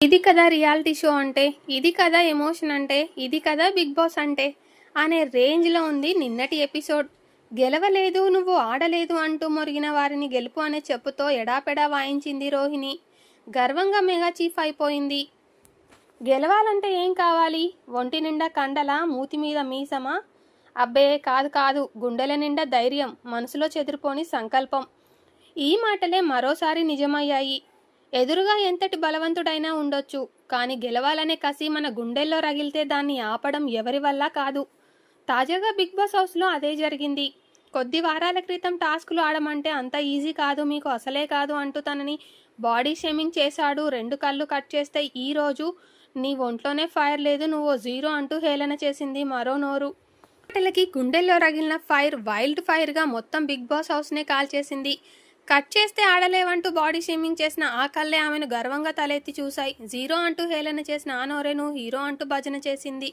ఇది కదా reality show అంటే ఇది కదా ఎమోషన్ అంటే ఇది కదా బిగ్ బాస్ అంటే అనే రేంజ్లో ఉంది నిన్నటి ఎపిసోడ్. గెలవలేదు నువ్వు ఆడలేదు అంటూ మొరిగిన వారిని గెలుపు అనే చెప్పుతో ఎడాపెడా వాయించింది రోహిణి. గర్వంగా మెగా చీఫ్ అయిపోయింది. గెలవాలంటే ఏం కావాలి? ఒంటి నిండా కండల మూతి మీద మీసమా? అబ్బే కాదు కాదు గుండెల నిండా ధైర్యం మనసులో చెదిరిపోని సంకల్పం. ఈ మాటలే మరోసారి నిజమయ్యాయి. ఎదురుగా ఎంతటి బలవంతుడైనా ఉండొచ్చు కానీ గెలవాలనే కసి మన గుండెల్లో రగిలితే దాన్ని ఆపడం ఎవరి వల్ల కాదు. తాజాగా బిగ్ బాస్ హౌస్లో అదే జరిగింది. కొద్ది వారాల క్రితం టాస్క్లు ఆడమంటే అంత ఈజీ కాదు మీకు అసలే కాదు అంటూ తనని బాడీ షేమింగ్ చేశాడు. రెండు కళ్ళు కట్ చేస్తే ఈ రోజు నీ ఒంట్లోనే ఫైర్ లేదు నువ్వు జీరో అంటూ హేళన చేసింది మరో నోరు. మాటలకి గుండెల్లో రగిలిన ఫైర్ వైల్డ్ ఫైర్గా మొత్తం బిగ్ బాస్ హౌస్నే కాల్చేసింది. కట్ చేస్తే ఆడలేవంటూ బాడీ షేమింగ్ చేసిన ఆ కళ్ళే ఆమెను గర్వంగా తలెత్తి చూశాయి. జీరో అంటూ హేళన చేసిన ఆ నోరెను హీరో అంటూ భజన చేసింది.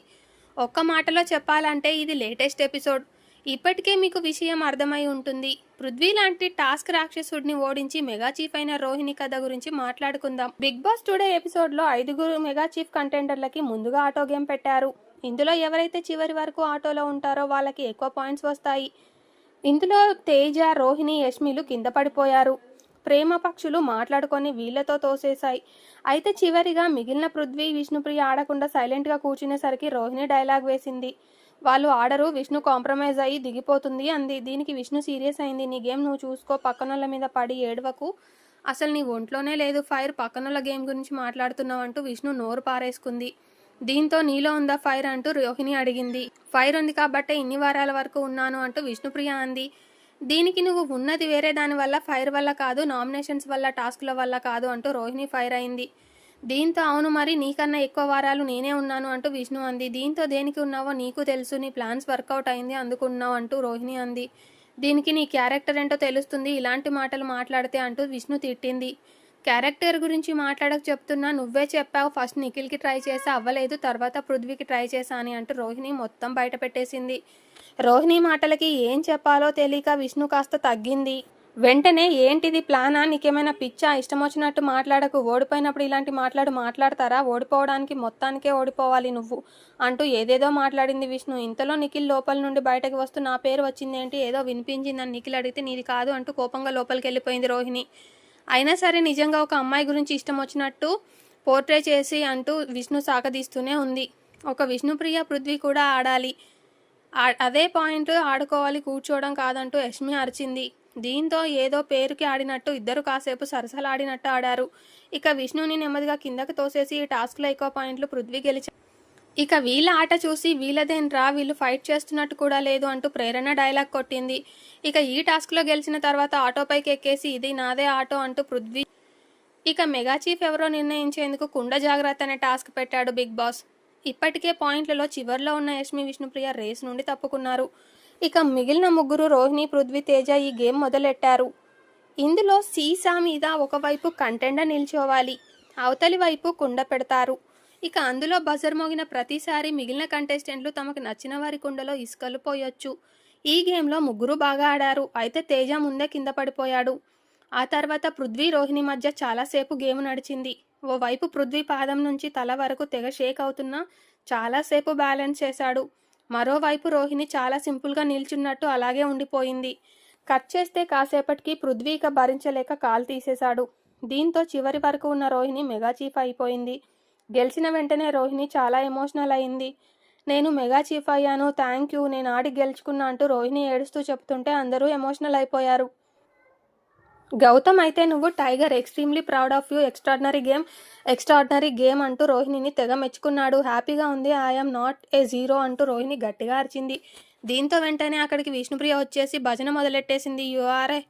ఒక్క మాటలో చెప్పాలంటే ఇది లేటెస్ట్ ఎపిసోడ్. ఇప్పటికే మీకు విషయం అర్థమై ఉంటుంది. పృథ్వీ లాంటి టాస్క్ రాక్షసుడిని ఓడించి మెగా చీఫ్ అయిన రోహిణి కథ గురించి మాట్లాడుకుందాం. బిగ్ బాస్ టుడే ఎపిసోడ్లో ఐదుగురు మెగా చీఫ్ కంటెండర్లకి ముందుగా ఆటో గేమ్ పెట్టారు. ఇందులో ఎవరైతే చివరి వరకు ఆటోలో ఉంటారో వాళ్ళకి ఎక్కువ పాయింట్స్ వస్తాయి. ఇందులో తేజ రోహిణి యష్మిలు కింద పడిపోయారు. ప్రేమ పక్షులు మాట్లాడుకొని వీళ్ళతో తోసేశాయి. అయితే చివరిగా మిగిలిన పృథ్వీ విష్ణుప్రియ ఆడకుండా సైలెంట్గా కూర్చునేసరికి రోహిణి డైలాగ్ వేసింది. వాళ్ళు ఆడరు విష్ణు కాంప్రమైజ్ అయ్యి దిగిపోతుంది అంది. దీనికి విష్ణు సీరియస్ అయింది. నీ గేమ్ నువ్వు చూసుకో. పక్కనోళ్ళ మీద పడి ఏడవకు. అసలు నీ ఒంట్లోనే లేదు. ఫైర్ పక్కనోళ్ళ గేమ్ గురించి మాట్లాడుతున్నావు అంటూ విష్ణు నోరు పారేసుకుంది. దీంతో నీలో ఉందా ఫైర్ అంటూ రోహిణి అడిగింది. ఫైర్ ఉంది కాబట్టే ఇన్ని వారాల వరకు ఉన్నాను అంటూ విష్ణుప్రియ అంది. దీనికి నువ్వు ఉన్నది వేరే దాని వల్ల ఫైర్ వల్ల కాదు నామినేషన్స్ వల్ల టాస్క్ల వల్ల కాదు అంటూ రోహిణి ఫైర్ అయింది. దీంతో అవును మరి నీకన్నా ఎక్కువ వారాలు నేనే ఉన్నాను అంటూ విష్ణు అంది. దీంతో దేనికి ఉన్నావో నీకు తెలుసు నీ ప్లాన్స్ వర్కౌట్ అయింది అందుకున్నావు అంటూ రోహిణి అంది. దీనికి నీ క్యారెక్టర్ ఏంటో తెలుస్తుంది ఇలాంటి మాటలు మాట్లాడితే అంటూ విష్ణు తిట్టింది. క్యారెక్టర్ గురించి మాట్లాడక చెప్తున్నా నువ్వే చెప్పావు. ఫస్ట్ నిఖిల్కి ట్రై చేసా అవ్వలేదు. తర్వాత పృథ్వీకి ట్రై చేశా అని అంటూ రోహిణి మొత్తం బయట పెట్టేసింది. రోహిణి మాటలకి ఏం చెప్పాలో తెలియక విష్ణు కాస్త తగ్గింది. వెంటనే ఏంటిది ప్లానా? నీకేమైనా పిచ్చా? ఇష్టం వచ్చినట్టు మాట్లాడకు. ఓడిపోయినప్పుడు ఇలాంటి మాట్లాడు మాట్లాడతారా? ఓడిపోవడానికి మొత్తానికే ఓడిపోవాలి నువ్వు అంటూ ఏదేదో మాట్లాడింది విష్ణు. ఇంతలో నిఖిల్ లోపల నుండి బయటకు వస్తూ నా పేరు వచ్చింది ఏంటి ఏదో వినిపించిందని నిఖిల్ అడిగితే నీది కాదు అంటూ కోపంగా లోపలికి వెళ్ళిపోయింది రోహిణి. అయినా సరే నిజంగా ఒక అమ్మాయి గురించి ఇష్టం వచ్చినట్టు పోర్ట్రే చేసి అంటూ విష్ణు సాగదీస్తూనే ఉంది. ఒక విష్ణుప్రియ పృథ్వీ కూడా ఆడాలి. అదే పాయింట్ ఆడుకోవాలి కూర్చోవడం కాదంటూ యష్మి అరిచింది. దీంతో ఏదో పేరుకి ఆడినట్టు ఇద్దరు కాసేపు సరసలాడినట్టు ఆడారు. ఇక విష్ణుని నెమ్మదిగా కిందకు తోసేసి ఈ టాస్క్లో ఎక్కువ పాయింట్లు పృథ్వీ గెలిచారు ఇక వీళ్ళ ఆట చూసి వీళ్ళదేంట్రా? వీళ్ళు ఫైట్ చేస్తున్నట్టు కూడా లేదు అంటూ ప్రేరణ డైలాగ్ కొట్టింది. ఇక ఈ టాస్క్లో గెలిచిన తర్వాత ఆటోపైకి ఎక్కేసి ఇది నాదే ఆటో అంటూ పృథ్వీ ఇక మెగా చీఫ్ ఎవరో నిర్ణయించేందుకు కుండ జాగ్రత్త అనే టాస్క్ పెట్టాడు బిగ్ బాస్ ఇప్పటికే పాయింట్లలో చివర్లో ఉన్న యష్మి విష్ణుప్రియ రేస్ నుండి తప్పుకున్నారు. ఇక మిగిలిన ముగ్గురు రోహిణి పృథ్వీ తేజ ఈ గేమ్ మొదలెట్టారు. ఇందులో సీసా మీద ఒకవైపు కంటెండర్ నిల్చోవాలి అవతలి వైపు కుండ పెడతారు. ఇక అందులో బజర్ మోగిన ప్రతిసారి మిగిలిన కంటెస్టెంట్లు తమకు నచ్చిన వారి కుండలో ఇసుకలు పోయొచ్చు. ఈ గేమ్లో ముగ్గురు బాగా ఆడారు. అయితే తేజ ముందే కింద పడిపోయాడు. ఆ తర్వాత పృథ్వీ రోహిణి మధ్య చాలాసేపు గేమ్ నడిచింది. ఓవైపు పృథ్వీ పాదం నుంచి తల వరకు తెగ షేక్ అవుతున్నా చాలాసేపు బ్యాలెన్స్ చేశాడు. మరోవైపు రోహిణి చాలా సింపుల్గా నిల్చున్నట్టు అలాగే ఉండిపోయింది. కట్ చేస్తే కాసేపటికి పృథ్వీ ఇక భరించలేక కాలు తీసేశాడు. దీంతో చివరి వరకు ఉన్న రోహిణి మెగా చీఫ్ అయిపోయింది. గెలిచిన వెంటనే రోహిణి చాలా ఎమోషనల్ అయింది. నేను మెగా చీఫ్ అయ్యాను థ్యాంక్ యూ నేను ఆడి గెలుచుకున్నా అంటూ రోహిణి ఏడుస్తూ చెప్తుంటే అందరూ ఎమోషనల్ అయిపోయారు. గౌతమ్ అయితే నువ్వు tiger extremely proud of you extraordinary game extraordinary game అంటూ రోహిణిని తెగ మెచ్చుకున్నాడు. హ్యాపీగా ఉంది ఐఎమ్ నాట్ ఏ జీరో అంటూ రోహిణి గట్టిగా అరిచింది. దీంతో వెంటనే అక్కడికి విష్ణుప్రియ వచ్చేసి భజన మొదలెట్టేసింది. You are a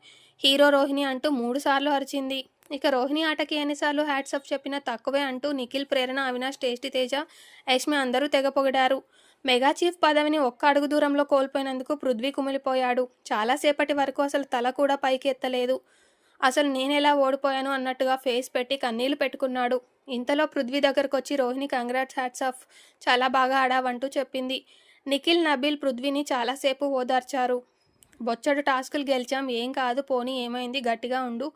hero Rohini అంటూ మూడు సార్లు అరిచింది. ఇక రోహిణి ఆటకి ఎన్నిసార్లు హ్యాట్సప్ చెప్పినా తక్కువే అంటూ నిఖిల్ ప్రేరణ అవినాష్ టేస్టీ తేజ యష్మి అందరూ తెగ పొగిడారు మెగా చీఫ్ పదవిని ఒక్క అడుగు దూరంలో కోల్పోయినందుకు పృథ్వీ కుమిలిపోయాడు. చాలాసేపటి వరకు అసలు తల కూడా పైకి ఎత్తలేదు. అసలు నేనెలా ఓడిపోయాను అన్నట్టుగా ఫేస్ పెట్టి కన్నీళ్ళు పెట్టుకున్నాడు. ఇంతలో పృథ్వీ దగ్గరకు వచ్చి రోహిణి కంగ్రాట్స్ హ్యాట్స్ ఆఫ్ చాలా బాగా ఆడావంటూ చెప్పింది. నిఖిల్ నబీల్ పృథ్వీని చాలాసేపు ఓదార్చారు. బొచ్చడు టాస్కులు గెలిచాం ఏం కాదు పోనీ ఏమైంది గట్టిగా ఉండు.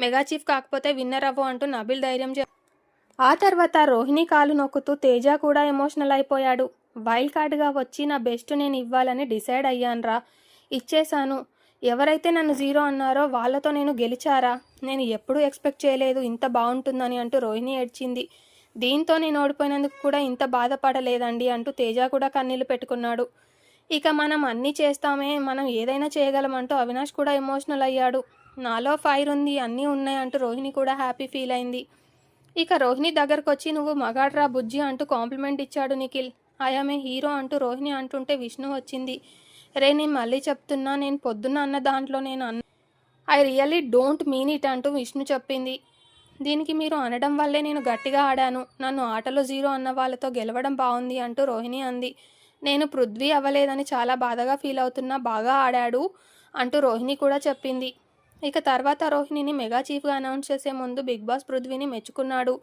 మెగా చీఫ్ కాకపోతే విన్నర్ అవ్వు అంటూ నబిల్ ధైర్యం చే ఆ తర్వాత రోహిణి కాలు నొక్కుతూ తేజ కూడా ఎమోషనల్ అయిపోయాడు. వైల్డ్ కార్డ్గా వచ్చి నా బెస్ట్ నేను ఇవ్వాలని డిసైడ్ అయ్యానురా. ఇచ్చేశాను. ఎవరైతే నన్ను జీరో అన్నారో వాళ్ళతో నేను గెలిచారా? నేను ఎప్పుడూ ఎక్స్పెక్ట్ చేయలేదు ఇంత బాగుంటుందని అంటూ రోహిణి ఏడ్చింది. దీంతో నేను ఓడిపోయినందుకు కూడా ఇంత బాధపడలేదండి అంటూ తేజ కూడా కన్నీళ్ళు పెట్టుకున్నాడు. ఇక మనం అన్నీ చేస్తామే మనం ఏదైనా చేయగలమంటూ అవినాష్ కూడా ఎమోషనల్ అయ్యాడు. నాలో ఫైర్ ఉంది అన్నీ ఉన్నాయి అంటూ రోహిణి కూడా హ్యాపీ ఫీల్ అయింది. ఇక రోహిణి దగ్గరకు వచ్చి నువ్వు మగాడ్రా బుజ్జి అంటూ కాంప్లిమెంట్ ఇచ్చాడు నిఖిల్. ఆయామే హీరో అంటూ రోహిణి అంటుంటే విష్ణు వచ్చింది. రే నేను మళ్ళీ చెప్తున్నా నేను పొద్దున్న అన్న దాంట్లో నేను అన్న I really don't mean it అంటూ విష్ణు చెప్పింది. దీనికి మీరు అనడం వల్లే నేను గట్టిగా ఆడాను. నన్ను ఆటలో జీరో అన్న వాళ్ళతో గెలవడం బాగుంది అంటూ రోహిణి అంది. నేను పృథ్వీ అవ్వలేదని చాలా బాధగా ఫీల్ అవుతున్నా బాగా ఆడాడు అంటూ రోహిణి కూడా చెప్పింది. ఇక తర్వాత రోహిణిని మెగా చీఫ్గా అనౌన్స్ చేసే ముందు బిగ్ బాస్ పృథ్వీని మెచ్చుకున్నాడు.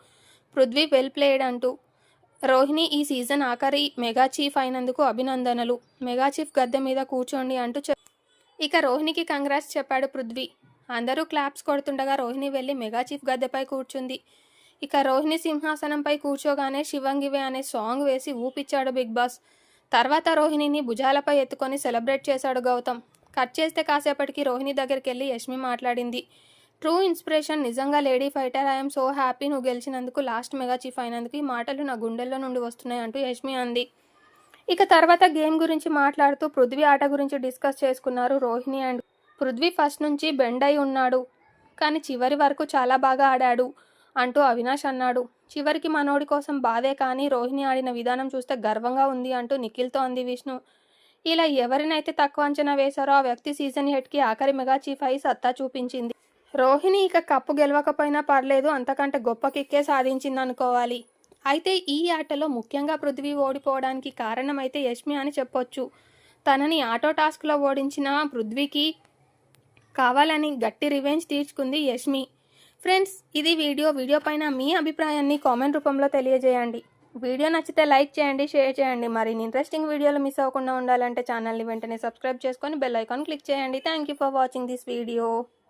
పృథ్వీ వెల్ ప్లేడ్ అంటూ. రోహిణి ఈ సీజన్ ఆఖరి మెగా చీఫ్ అయినందుకు అభినందనలు. మెగా చీఫ్ గద్దె మీద కూర్చోండి అంటూ చెప్ ఇక రోహిణికి కంగ్రాట్స్ చెప్పాడు పృథ్వీ. అందరూ క్లాప్స్ కొడుతుండగా రోహిణి వెళ్ళి మెగా చీఫ్ గద్దెపై కూర్చుంది. ఇక రోహిణి సింహాసనంపై కూర్చోగానే శివంగివే అనే సాంగ్ వేసి ఊపిచ్చాడు బిగ్ బాస్. తర్వాత రోహిణిని భుజాలపై ఎత్తుకొని సెలబ్రేట్ చేశాడు గౌతమ్. కట్ చేస్తే కాసేపటికి రోహిణి దగ్గరికి వెళ్ళి యష్మి మాట్లాడింది. ట్రూ ఇన్స్పిరేషన్ నిజంగా lady fighter I'm so happy నువ్వు గెలిచినందుకు లాస్ట్ మెగా చీఫ్ అయినందుకు ఈ మాటలు నా గుండెల్లో నుండి వస్తున్నాయి అంటూ యష్మి అంది. ఇక తర్వాత గేమ్ గురించి మాట్లాడుతూ పృథ్వీ ఆట గురించి డిస్కస్ చేసుకున్నారు రోహిణి అండ్ పృథ్వీ ఫస్ట్ నుంచి బెండ్ అయి ఉన్నాడు. కానీ చివరి వరకు చాలా బాగా ఆడాడు అంటూ అవినాష్ అన్నాడు. చివరికి మనోడి కోసం బాధే కానీ రోహిణి ఆడిన విధానం చూస్తే గర్వంగా ఉంది అంటూ నిఖిల్తో అంది విష్ణు. ఇలా ఎవరినైతే తక్కువ అంచనా వేశారో ఆ వ్యక్తి సీజన్ హెడ్కి ఆఖరి మెగా చీఫ్ అయి సత్తా చూపించింది. రోహిణి ఇక కప్పు గెలవకపోయినా పర్లేదు అంతకంటే గొప్ప కిక్కే సాధించింది అనుకోవాలి అయితే ఈ ఆటలో ముఖ్యంగా పృథ్వీ ఓడిపోవడానికి కారణమైతే యష్మి అని చెప్పొచ్చు. తనని ఆటో టాస్క్లో ఓడించిన పృథ్వీకి కావాలని గట్టి రివెంజ్ తీర్చుకుంది యష్మి. ఫ్రెండ్స్ ఇది వీడియో. వీడియో పైన మీ అభిప్రాయాన్ని కామెంట్ రూపంలో తెలియజేయండి. వీడియో నచ్చితే లైక్ చేయండి షేర్ చేయండి. మరిన్ని ఇంట్రెస్టింగ్ వీడియోలు మిస్ అవ్వకుండా ఉండాలంటే ఛానల్ని వెంటనే సబ్స్క్రైబ్ చేసుకొని బెల్ ఐకాన్ క్లిక్ చేయండి. Thank you for watching this video